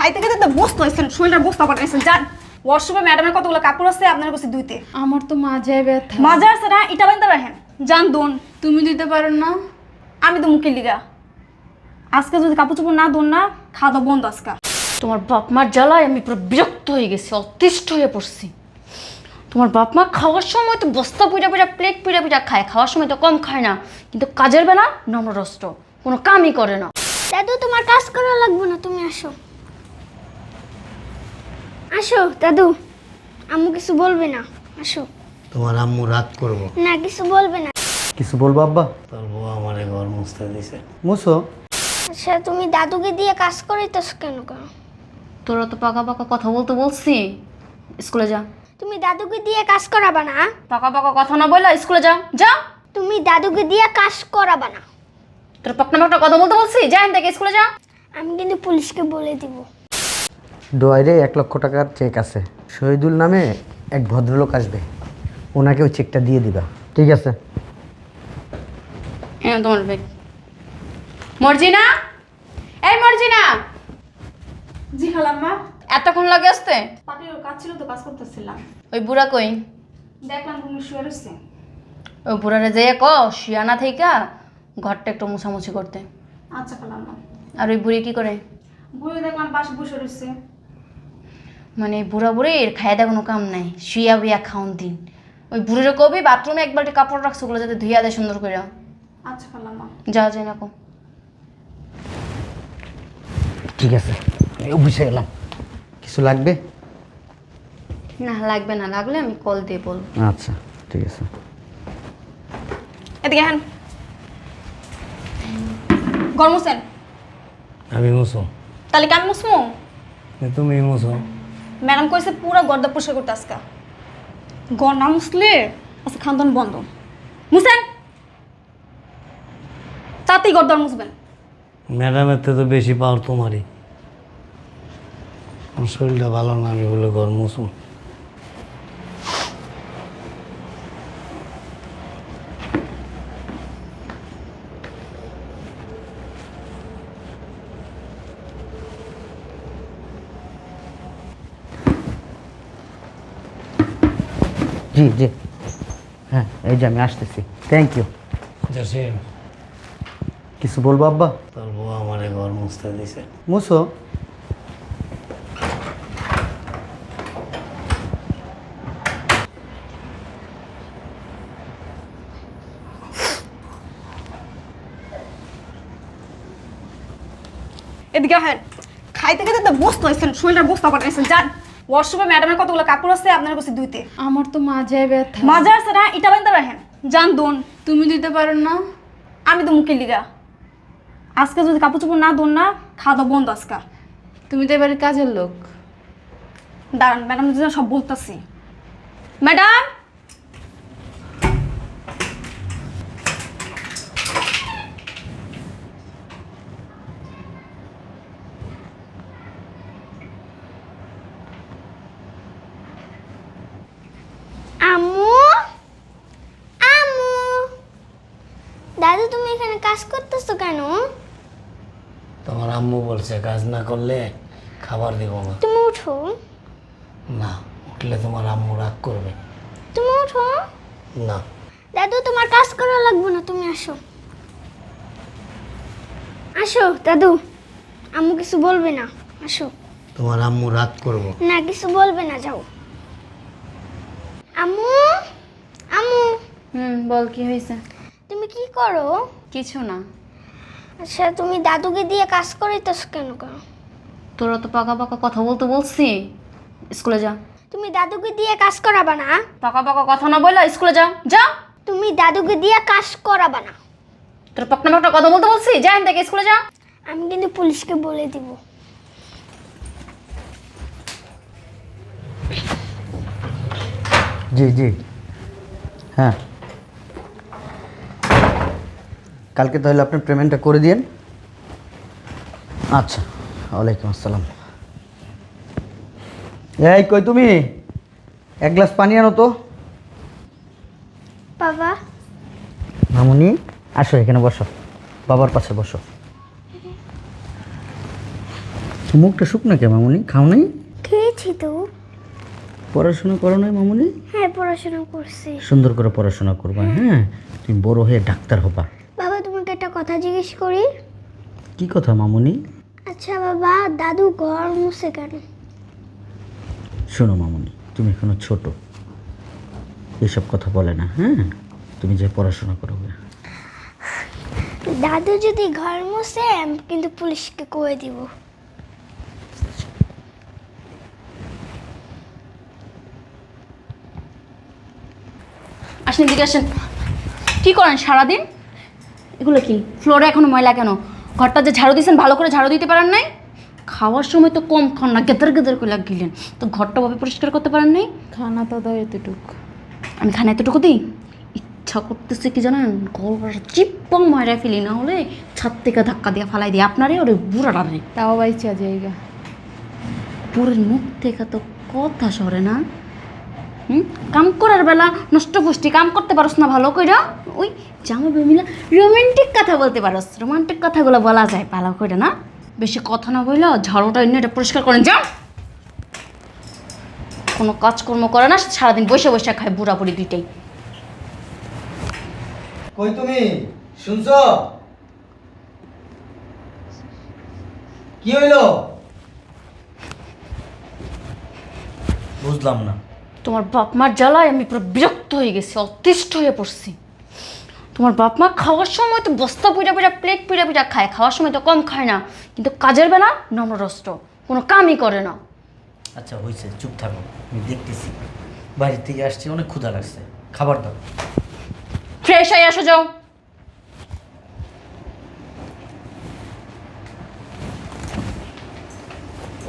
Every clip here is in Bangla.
খাইতে খেতে তো বসতে হয়েছেন শরীরটা বস্তা পাঠাইছেন যান ওয়াশরুমে ম্যাডামের কতগুলো কাপড় আছে আপনার কাছে দুইতে। আমার তো মাজায় ব্যথা। মাজা আছে না এটা বান্ধা রাখেন যান দোন। তুমি দিতে পারো না? আমি তো মুখে লিগা। আজকে যদি কাপড় চোপড় না দোন না খাওয়া দাওয়া বন্ধ আজকে। তোমার বাপ মার জ্বালায় আমি পুরো বিরক্ত হয়ে গেছি অতিষ্ঠ হয়ে পড়ছি। তোমার বাপ মা খাওয়ার সময় তো বস্তা পুজা পুজা প্লেট পুজা পুজা খায় খাওয়ার সময় তো কম খায় না। কিন্তু কাজের বেলা নম্রষ্ট কোনো কামই করে না। দাদু তোমার কাজ করা লাগবে না তুমি আসো আসো দাদু। আম্মু কিছু বলবে না আসো। তোমার আম্মু রাগ করব। না কিছু বলবে না। কিছু বলব আব্বা? তোর বউ আমারে ঘর মুছতে দিছে। মুছো? আচ্ছা তুমি দাদুকে দিয়ে কাজ করাইতেছ কেন কেন তোরা তো পাকা পাকা কথা বলতে বলছি। স্কুলে যা। তুমি দাদুকে দিয়ে কাজ করাবা না? পাকা পাকা কথা না বললা স্কুলে যা। যা। তুমি দাদুকে দিয়ে কাজ করাবা না। তোর পাকনা পাকনা কথা বলতে বলছি? যা এখান থেকে স্কুলে যা। আমি কিন্তু পুলিশকে বলে দিব। ডোয়ারে এক লক্ষ টাকার চেক আছে। শহীদুল নামে এক ভদ্রলোক আসবে। ওনাকে ওই চেকটা দিয়ে দিবা। ঠিক আছে? হ্যাঁ তোমার ব্যাগ মর্জিনা? এই মর্জিনা! জি খালাম্মা। এতক্ষণ লাগে আসতে? পাটির কাজ ছিল তো কাজ করতেছিলাম। ওই বুড়া কই? দেখলাম তুমি শুয়ে রয়েছে ওই বুড়ারে যে ক শিয়ানা থেইকা ঘরটা একটু মুছামুছি করতে। আচ্ছা খালাম্মা। আর ওই বুড়ি কি করে? বুড়ি দেখলাম পাশে বসে রয়েছে মানে বুড়া বুড়ির খাইয়া দেয় কোনো কাম নাই। শুয়া বুয়া খাওন দিন। ওই বুড়িরে কবি বাথরুমে এক বালতি কাপড় রাখছো ওগুলো যাতে ধুইয়া দেয় সুন্দর করে আচ্ছা যা যায় না কো ঠিক আছে অফিসে গেলাম। কিছু লাগবে? না লাগবে না লাগলে আমি কল দিয়ে বলব। আচ্ছা ঠিক আছে। এদিকে হ্যান গরম হোসেন। আমি মুছো তাহলে কি আমি মুসমু? তুমি মুছো ম্যাডাম কইছে পুরো গর্দা পরিষ্কার করতে আজকা। গড় মুসলে আচ্ছা খান্দন বন্ধ। মুসেন তাতেই গর্দার মুসবেন ম্যাডামের তো বেশি পাওয়ার তোমারই। শরীরটা ভালো না, আমি বলে গরম মুছো জি জি। হ্যাঁ এই যে আমি আসতেছি। থ্যাংক ইউ জসিম কিছু বলব আব্বা? তোর বউ আমারে ঘর মুছতে দিছে। মুছো। এদিকে হ্যাঁ খাইতে খেতে তো বসতে হয়েছেন শরীরটা বস্তা পাঠাইছেন যান। ওয়াশরুমে ম্যাডামের কতগুলো কাপড় আছে? আপনার কাছে দুইতে আমার তো মাঝে ব্যথা। মাঝে আছে না? এটা বান্ধা রাখেন। যান দোন। তুমি দিতে পারো না? আমি তো মুখে লিগা। আজকে যদি কাপড় চোপড় না দোন না খাওয়া দাওয়া বন্ধ আজকে। তুমি তো এবারে কাজের লোক। দাঁড়ান ম্যাডাম সব বলতেছি। ম্যাডাম আম্মু আম্মু দাদু তুমি এখানে কাজ করতেছো কেন তোমার আম্মু বলছে কাজ না করলে খাবার দিব না। তুমি উঠো। না উঠলে তোমার আম্মু রাগ করবে। তুমি উঠো। না। দাদু তোমার কাজ করা লাগবে না তুমি আসো। আসো দাদু। আম্মু কিছু বলবে না আসো। তোমার আম্মু রাগ করব। না কিছু বলবে না যাও। আম্মু আম্মু। হুম বল কি হয়েছে? তুমি কি করো? কিছু না। আচ্ছা তুমি দাদুকে দিয়ে কাজ করাইতেছ কেন কেন তোরা তো পাকা পাকা কথা বলতে বলছি। স্কুলে যা। তুমি দাদুকে দিয়ে কাজ করাবা না? পাকা পাকা কথা না বললা স্কুলে যা। যা। তুমি দাদুকে দিয়ে কাজ করাবা না? তোর পাকনা পাকনা কথা বলতে বলছি? যা এখান থেকে স্কুলে যা। আমি কিন্তু পুলিশকে বলে দিব। জি জি। হ্যাঁ। কালকে তাহলে আপনি পেমেন্টটা করে দিন আচ্ছা ওয়ালাইকুম আসসালাম। এই কই তুমি? এক গ্লাস পানি আনো তো। বাবা। মামুনি আসো এখানে বসো। বাবার পাশে বসো। মুখটা শুকনো কে মামুনি? খাও নাই? খেয়েছি তো। পড়াশোনা করো নাই মামুনি? হ্যাঁ পড়াশোনা করছি। সুন্দর করে পড়াশোনা করবা হ্যাঁ? তুমি বড় হয়ে ডাক্তার হবা। একটা কথা জিজ্ঞেস করি? কি কথা মামুনি? আচ্ছা বাবা দাদু ঘর মুছে কেন? শোনো মামুনি তুমি এখনও ছোট। এসব কথা বলে না হ্যাঁ? তুমি যে পড়াশোনা করো দাদু যদি ঘর মুছে আমি কিন্তু পুলিশকে কয়ে দিব। আসেন দিকে আসেন। কি করেন সারাদিন? এগুলো কি? ফ্লোরে এখনও ময়লা কেন? ঘরটা যে ঝাড়ু দিয়েছেন ভালো করে ঝাড়ু দিতে পারেন নাই? খাওয়ার সময় তো কম খান না গেদার গেদার করে গিলেন তো ঘরটা ভাবে পরিষ্কার করতে পারেন নাই? খানা তো দাও এতটুক। আমি খানা এতটুকু দিই? ইচ্ছা করতেছে কি জানেন? গলার চিপ্পং ময়রা ফেলি না হলে ছাদ থেকে ধাক্কা দিয়ে ফালাই দিই। আপনারে ওরে বুড়াটা নেই তাও বাইচা জায়গা। পুরের মুখ থেকে তো কথা সরে না। হুম? কাম করার বেলা নষ্ট পুষ্টি কাম করতে পারোস না ভালো কইরা। ওই জামা মিলা রোমান্টিক কথা বলতে পারোস রোমান্টিক কথাগুলো বলা যায় ভালো করে না? বেশি কথা না বললে ঝাড়ুটা এনে এটা পরিষ্কার করেন যাও। কোনো কাজকর্ম করে না সারাদিন বসে বসে খায় বুড়া বুড়ি দুইটাই। কই তুমি? শুনছো? কি হইল? বুঝলাম না। তোমার বাপ মার জ্বালায় আমি পুরো বিরক্ত হয়ে গেছি অতিষ্ঠ হয়ে পড়ছি। তোমার বাপ মা খাওয়ার সময় তো বস্তা পুইরা পুইরা প্লেট পুইরা পুইরা খায়। খাওয়ার সময় তো কম খায় না। কিন্তু কাজের বেলা নম্রষ্ট কোনো কামই করে না। আচ্ছা হয়েছে চুপ থাকো। আমি দেখতেছি। বাড়ির থেকে আসছি অনেক ক্ষুধা লাগছে। খাবার দাও। ফ্রেশ হয়ে আসো যাও।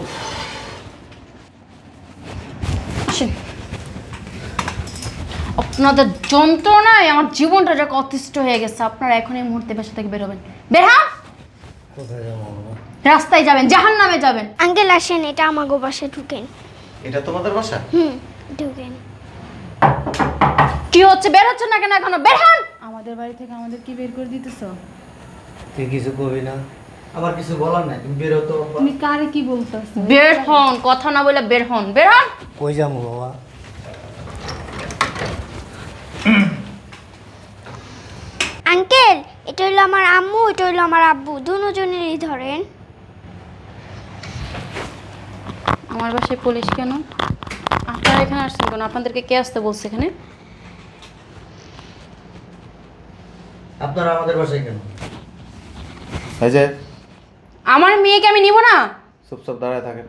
আসেন। আপনাদের যন্ত্রণায় আমার জীবনটা যাকে অতিষ্ঠ হয়ে গেছে। আপনারা এখন এই মুহূর্তে বাসা থেকে বেরোবেন বের হন। কোথায় যাব রাস্তায় যাবেন জাহান নামে যাবেন। আঙ্কেল আসেন এটা আমাগো বাসে ঢুকেন। এটা তোমাদের বাসা? হুম ঢুকেন। কি হচ্ছে? বের হচ্ছে না কেন এখনও? বের হন! আমাদের বাড়ি থেকে আমাদের কি বের করে দিতেছ? তুই কিছু কবি না। আমার কিছু বলার নাই তুমি বেরো তো। তুমি কারে কি বলতেছ? বের হন কথা না বলে বের হন বের হন! কই যাব বাবা? আঙ্কেল এটা হইল আমার আম্মু এটা হইল আমার আব্বু। দুজনেরই ধরেন। আমার বাসায় পুলিশ কেন? আপনারা এখানে আসছেন কেন? আপনাদেরকে কে আসতে বলছে এখানে? আপনারা আমাদের বাসায় কেন? এই যে আমার মেয়েকে আমি নিব না? চুপচাপ দাঁড়ায় থাকেন।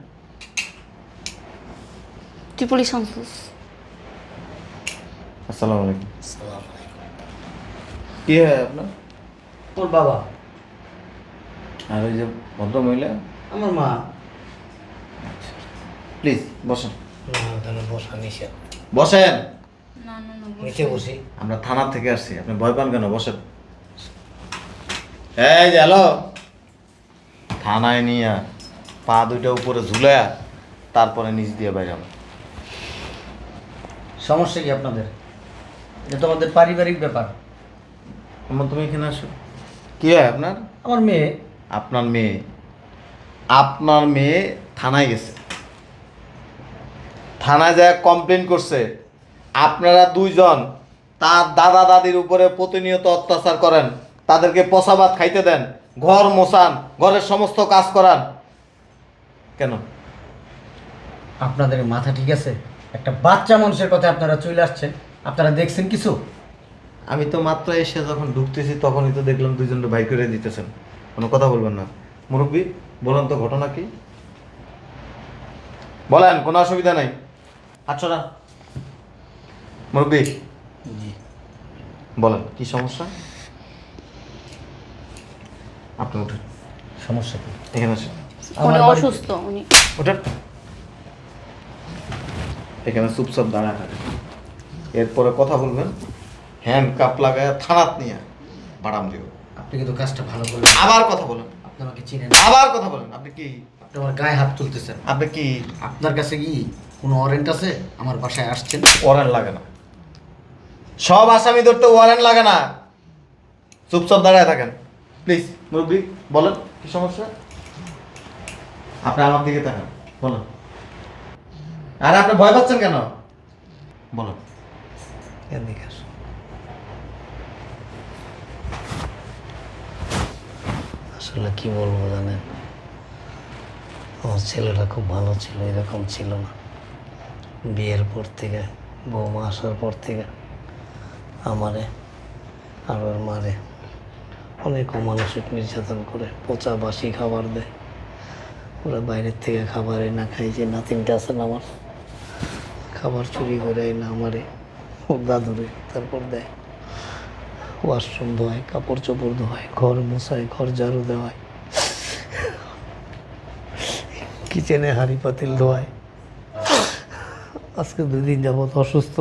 তুই পুলিশ আনছিস। আসসালামু আলাইকুম। কি হয় আপনার? ওর বাবা? আর ওই যে ভদ্র মহিলা আমার মা। প্লিজ বসেন। বসা নিষেধ বসেন। নিচে বসি। আমরা থানা থেকে আসছি আপনি ভয় পান কেন? বসেন। এই যে হ্যালো। থানায় নিয়ে পা দুইটা উপরে ঝুলায়া তারপরে নিচ দিয়ে বাইরে সমস্যা কি আপনাদের? এটা তো আমাদের পারিবারিক ব্যাপার। আমার তুমি এখানে আসো। কি হয় আপনার? আমার মেয়ে। আপনার মেয়ে। আপনার মেয়ে থানায় গেছে। থানায় যায় কমপ্লেন করছে। আপনারা দুইজন তার দাদা দাদির উপরে প্রতিনিয়ত অত্যাচার করেন। তাদেরকে পশাবাদ খাইতে দেন ঘর মোছান ঘরের সমস্ত কাজ করান। কেন? আপনাদের মাথা ঠিক আছে? একটা বাচ্চা মানুষের কথা আপনারা চলে আসছেন। আপনারা দেখছেন কিছু? আমি তো মাত্র এসে যখন ঢুকতেছি তখনই তো দেখলাম দুইজনকে বাইর করে দিতেছেন। কোনো কথা বলবেন না। মুরব্বী বলেন তো ঘটনা কি? বলেন কোনো অসুবিধা নাই। আচ্ছা না মুরব্বী। বলেন কি সমস্যা? আপনি উঠেন। সমস্যা কি? এখানে আসেন। উনি অসুস্থ উনি ওঠেন এখানে চুপচাপ দাঁড়ায় থাকেন এরপরে কথা বলবেন। হ্যান্ড কাপ লাগায় থানাত নিয়ে বাড়াম দিও। আপনি কিন্তু কাজটা ভালো করলেন। আবার কথা বলেন। আপনি আমাকে চিনেন। আবার কথা বলেন। আপনি কি? আপনি আমার গায়ে হাত তুলতেছেন। আপনি কি? আপনার কাছে কি কোনো ওয়ারেন্ট আছে? আমার বাসায় আসছেন। ওয়ারেন্ট লাগে না। সব আসামি ধরতে ওয়ারেন্ট লাগে না। চুপচাপ দাঁড়ায় থাকেন। প্লিজ মুরব্বী বলেন কি সমস্যা? আপনি আমার দিকে তাকান। বলুন। আরে আপনি ভয় পাচ্ছেন কেন? বলুন। এদিকে আসো। আসলে কি বলব জানেন? আমার ছেলেটা খুব ভালো ছিল, এরকম ছিল না। বিয়ের পর থেকে, বৌমা আসার পর থেকে আমারে আর ওর মারে অনেক মানসিক নির্যাতন করে, পচা বাসি খাবার দেয়। ওরা বাইরের থেকে খাবার না খাই যে, নাতিনটা আছে না আমার। খাবার চুরি করে না আমারে ওর দাদুরে তারপর দেয়। ওয়াশরুম ধোয় কাপড় চোপড় ধোয় ঘর মশায় ঘর ঝাড়ু দেওয়ায়। কিচেনে হাঁড়ি পাতিল ধোয়ায় আজকে দুই দিন যাবত অসুস্থ।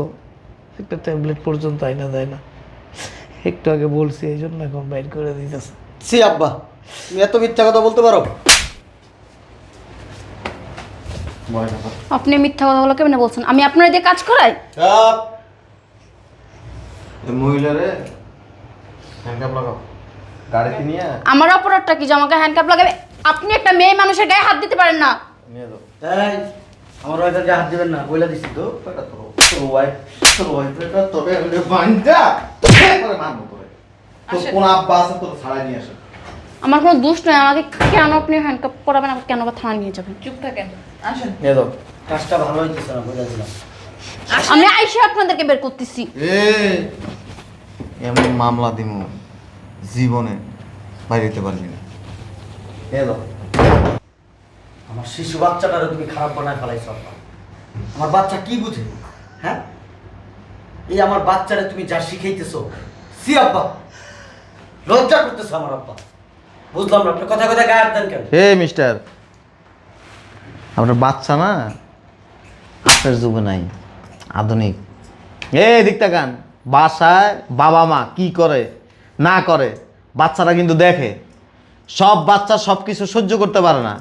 একটা ট্যাবলেট পর্যন্ত আইনা দেয় না। একটু আগে বলছি এই জন্য এখন বাইর করে দিতেছে। সি আব্বা তুমি এত মিথ্যা কথা বলতে পারো। আপনি মিথ্যা কথা বলে কেমন বলছেন? আমি আপনার দিয়ে কাজ করাই? মহিলারে হ্যান্ডকাপ লাগাও। গাড়িতে নিয়ে আমার অপরাধটা কি যে আমাকে হ্যান্ডকাপ লাগাবে? আপনি একটা মেয়ে মানুষের গায়ে হাত দিতে পারেন না। নিয়ে যাও। এই আমার ওয়াইফের হাত দিবেন না বইলা দিছি তো। এটা তোর তোর ওয়াইফ তোর ওয়াইফ এটা তোরে এমনি বান্ধা করে মারবো তোরে। তোর কোন আব্বা আছে তোর ছাড়াই নিয়ে আসে আমার কোনো দোষ নয় আমাকে কেন আপনি হ্যান্ডকাপ করাবেন আমাকে কেন বা থানা নিয়ে যাবেন? চুপ থাকেন আসেন। নিয়ে যাও। কাজটা ভালো হইতেছে না বইলা দিলাম। আমি আইসে আপনাদেরকে বের করতেছি। এ এমন মামলা দিমু জীবনে বাইরে যেতে পারবি না আমার শিশু বাচ্চাটারে তুমি খারাপ বানায় ফেলাইছো আমার বাচ্চা কি বুঝে? হ্যাঁ? এই আমার বাচ্চারে তুমি যা শিখাইতেছো সি আব্বা। লজ্জা করতেছো আমার আব্বা। বুঝলাম না আপনি কথা কথা গায়ে দেন কেন? হে মিস্টার। আপনার বাচ্চা না আপনার যুগে নাই আধুনিক। এ দিকটা গান। বাসায় বাবা মা কি করে, না করে, বাচ্চারা কিন্তু দেখে। সব বাচ্চা সব কিছু সহ্য করতে পারে না।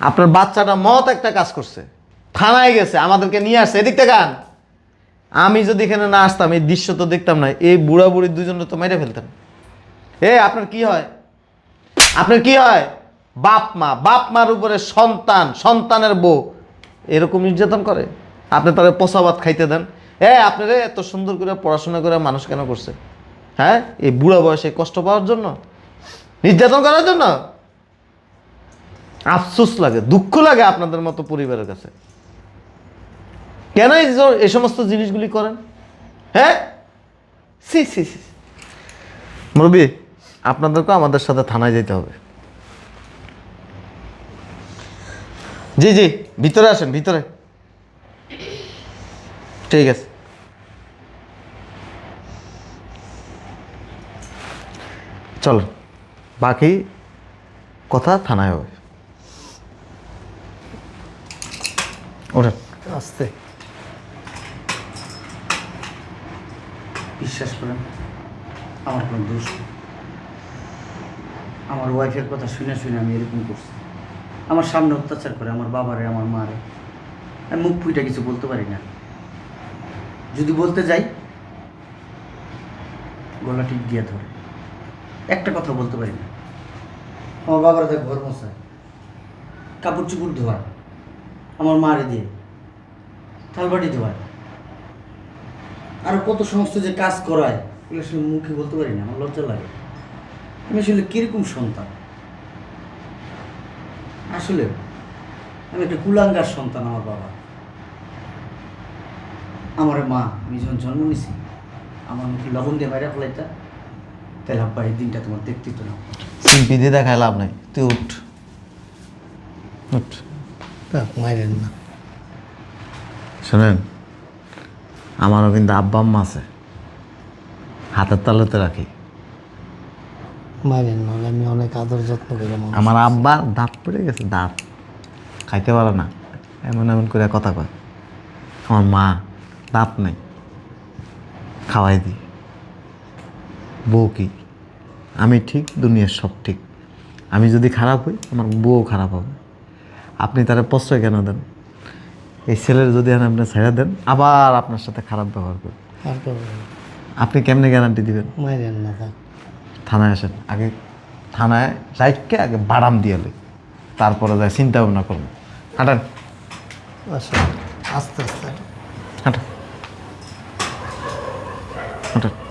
আপনার বাচ্চাটা মত একটা কাজ করছে। থানায় গেছে, আমাদেরকে নিয়ে আসছে। এদিকটা গান। আমি যদি এখানে না আসতাম, এই দৃশ্য তো দেখতাম না। এই বুড়া বুড়ি দুজনে তো মেরে ফেলতেন এ, আপনার কি হয়? আপনার কি হয়? বাপ মা, বাপ মার উপরে সন্তান, সন্তানের বউ। এরকম নির্যাতন করে। আপনি তাদের পোষাবাদ খাইতে দেন। এ আপনারে এত সুন্দর করে পড়াশোনা করে মানুষ কেন করছে? হ্যাঁ এই বুড়া বয়সে কষ্ট পাওয়ার জন্য? নির্যাতন করার জন্য? আফসোস লাগে, দুঃখ লাগে আপনাদের মতো পরিবারের কাছে। কেন এই সমস্ত জিনিসগুলি করেন? হ্যাঁ? সি সি সি মুরব্বী আপনাদেরকে আমাদের সাথে থানায় যেতে হবে। জি জি, ভিতরে আসেন, ভিতরে। ঠিক আছে। চলো বাকি কথা থানায় হবে। ওঠেন। আসতে। বিশ্বাস করেন আমার কোনো দোষ আমার ওয়াইফের কথা শুনে শুনে আমি এরকম করছি। আমার সামনে অত্যাচার করে আমার বাবারে আমার মারে। আমি মুখ ফুইটা কিছু বলতে পারি না। যদি বলতে যাই, গলা টিপ দিয়ে ধরে। একটা কথা বলতে পারি না। আমার বাবার দেখ ঘর মশায় কাপড় চুপড় ধোয়া, আমার মারে দিয়ে, থালবাটি ধোয়ায় আরও কত সমস্ত যে কাজ করায়, এগুলো আসলে মুখে বলতে পারি না, আমার লজ্জা লাগে। আমি আসলে কীরকম সন্তান? আসলে আমি একটা কুলাঙ্গার সন্তান আমার বাবা। আমার মা আমি যখন জন্ম নিছি আমার মুখে লবণ দিয়ে বাইরে ফেলাইতা তাহলে আব্বা এই দিনটা তোমার দেখতে তো না। সিম্পি দিয়ে দেখায় লাভ নাই তুই উঠ। উঠ। মাইরেন না। শোনেন আমারও কিন্তু আব্বা আম্মা আছে। হাতের তালুতে রাখি। মাইরেন না আমি অনেক আদর যত্ন করে। আমার আব্বার দাঁত পড়ে গেছে দাঁত। খাইতে পারে না এমন এমন করে কথা কয়। আমার মা দাঁত নাই। খাওয়াই দিই। বউ কি? আমি ঠিক দুনিয়ার সব ঠিক। আমি যদি খারাপ হই আমার বউ খারাপ হবে। আপনি তারা প্রশ্রয় কেন দেন? এই ছেলের যদি আপনি ছেড়ে দেন আবার আপনার সাথে খারাপ ব্যবহার করবে। না। আপনি কেমনে গ্যারান্টি দিবেন? না থানায় আসেন। আগে থানায় রাইটকে আগে বাড়াম দিয়ে লই। তারপরে যায় চিন্তা ভাবনা করব। হাঁটান। আস্তে আস্তে হাঁটান। হাঁটান